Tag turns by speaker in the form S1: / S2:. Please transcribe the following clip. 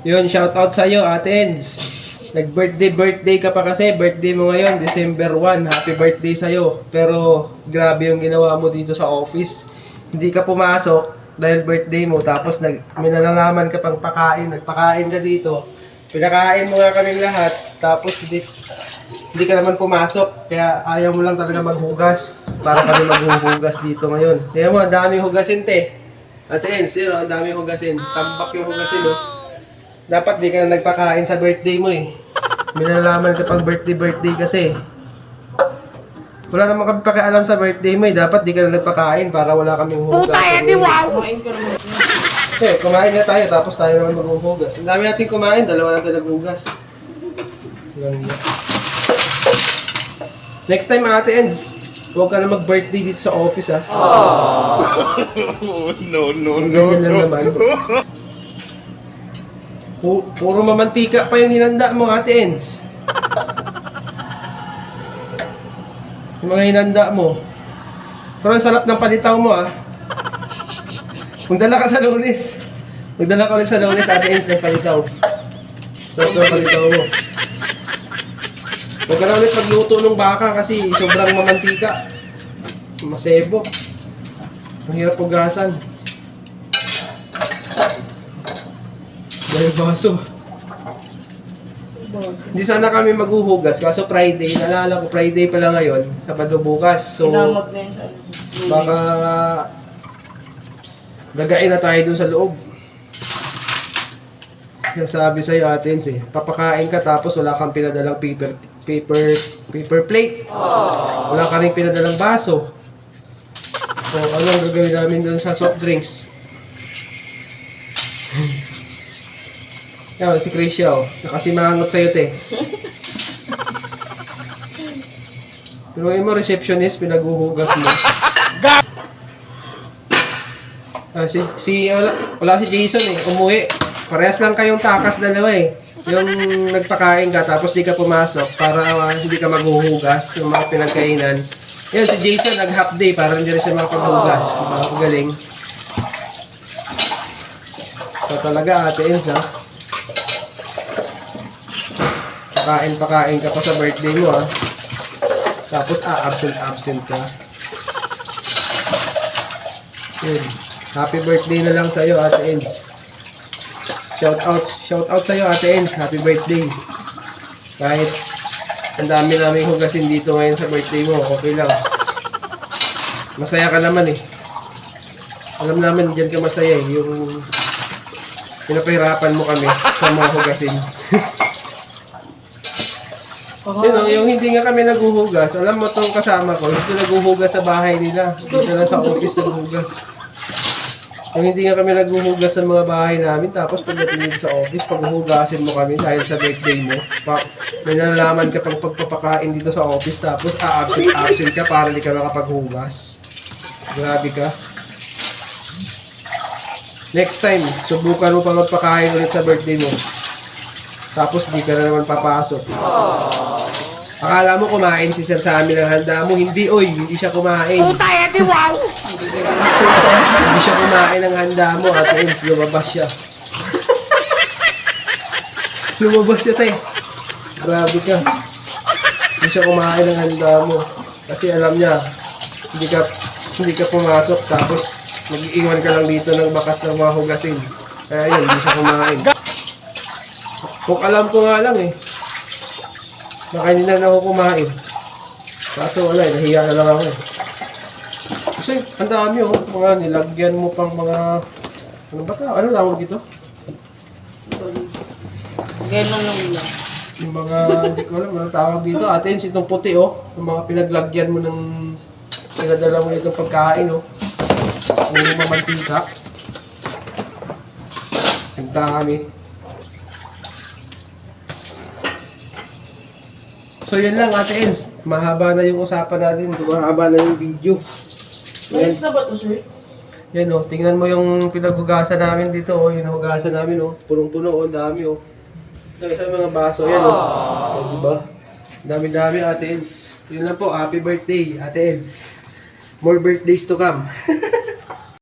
S1: Yun, shout out sa iyo, Ate Ens. Nag-birthday, birthday ka pa kasi. Birthday mo ngayon, December 1. Happy birthday sa iyo. Pero, grabe yung ginawa mo dito sa office. Hindi ka pumasok dahil birthday mo. Tapos, nag, may nalalaman ka pang pakain. Nagpakain ka dito. Pinakain mo nga kaming lahat. Tapos, hindi, hindi ka naman pumasok. Kaya, ayaw mo lang talaga maghugas. Para kami maghuhugas dito ngayon. Kaya mo, ang daming hugasin, te. Ate yun, ang daming hugasin. Tambak yung hugasin, oh. Dapat di ka na nagpakain sa birthday mo eh. May nalalaman ka pang birthday-birthday kasi. Wala naman kami pakialam sa birthday mo eh. Dapat di ka na nagpakain para wala kaming hugas. Puta, edi wow!
S2: Kumain ka naman.
S1: Eh, kumain na tayo tapos tayo naman maghuhugas. Ang dami natin kumain, dalawa natin naghugas. Ganda. Next time ate ends, huwag ka na mag-birthday dito sa office ah.
S3: no, no,
S1: Ang ganyan lang naman. Pu- puro mamantika pa yung hinanda mo, Ate Ens. Yung mga hinanda mo. Pero ang sarap ng palitaw mo, ah. Magdala ka sa lunes. Magdala ka ulit sa lunes, Ate Ens, ng palitaw. Sarap ng palitaw mo. Huwag ka na ulit magluto ng baka kasi sobrang mamantika. Masebo. Ang hirap pugasan. Dahil baso. Hindi sana kami maghuhugas. Kaso Friday, naalala ko Friday pala ngayon. Sabado bukas. So,
S2: na yun sa
S1: baka gagain na tayo dun sa loob. Yung sabi sa'yo, atens eh. Papakain ka tapos wala kang pinadalang paper paper paper plate. Wala ka rin pinadalang baso. So, ano ang gagawin namin dun sa soft drinks? Yan, si Krisha, oh. Nakasimangot sa'yo, te. Pero mo, receptionist, pinaghuhugas mo. Ah, si, si, wala, wala si Jason eh, umuwi. Parehas lang kayong takas dalawa eh. Yung nagpakain ka tapos di ka pumasok para ah, hindi ka maghuhugas ng mga pinagkainan. Yan, si Jason nag half day para hindi rin siya makapaghugas. Diba? Ang galing. So talaga ate Ens ha. Pakain pakain ka pa sa birthday mo ha. Tapos ah, absent absent ka. Yun. Happy birthday na lang sa'yo, Ate Ens. Shout out, shout out sa'yo, Ate Ens. Happy birthday. Kahit ang dami namin hugasin dito ngayon sa birthday mo, okay lang. Masaya ka naman eh. Alam namin, dyan ka masaya eh. Yung pinapahirapan mo kami sa mga hugasin. Yun, oh, yung hindi nga kami naghuhugas, alam mo tong kasama ko, hindi naghuhugas sa bahay nila. Dito lang sa office naghuhugas. Yung hindi nga kami naghuhugas sa mga bahay namin, tapos pagdating dito sa office, paghuhugasin mo kami dahil sa birthday mo, pa, may nalalaman ka pang pagpapakain dito sa office, tapos a-absent, absent ka para hindi ka makapaghugas. Grabe ka. Next time, subukan mo pa magpakain ulit sa birthday mo. Tapos di ka na naman papasok. Akala mo kumain si Sir sa amin ang handa mo. Hindi, oy. Hindi siya kumain. Puta, edi wow! hindi siya kumain ng handa mo. At Ens, lumabas siya. lumabas siya, tay. Grabe ka. Hindi siya kumain ng handa mo. Kasi alam niya, hindi ka, hindi ka pumasok. Tapos, mag-iiwan ka lang dito ng bakas ng mga hugasin. Kaya yun, hindi siya kumain. Kung alam ko nga lang eh. Na kanina na ako kumain. Kaso wala eh, nahiya na lang ako eh. Kasi ang dami oh, mga nilagyan mo pang mga... Ano ba ta? Ano tawag dito?
S2: Ganyan lang lang.
S1: Yung mga, hindi ko alam, ano tawag dito. Atin, itong puti oh. Yung mga pinaglagyan mo ng... Pinadala mo itong pagkain oh. Puro mamantika. Ang dami. So yun lang Ate Els, mahaba na yung usapan natin, mahaba na yung video.
S2: Malis na ba to, sir?
S1: yan oh, tingnan mo yung pinaghugasan namin dito oh, yung hugasan namin oh, punong-puno oh, dami oh. Yung sa mga baso, yan oh. oh diba? Dami-dami Ate Els. Yun lang po, happy birthday Ate Els. More birthdays to come.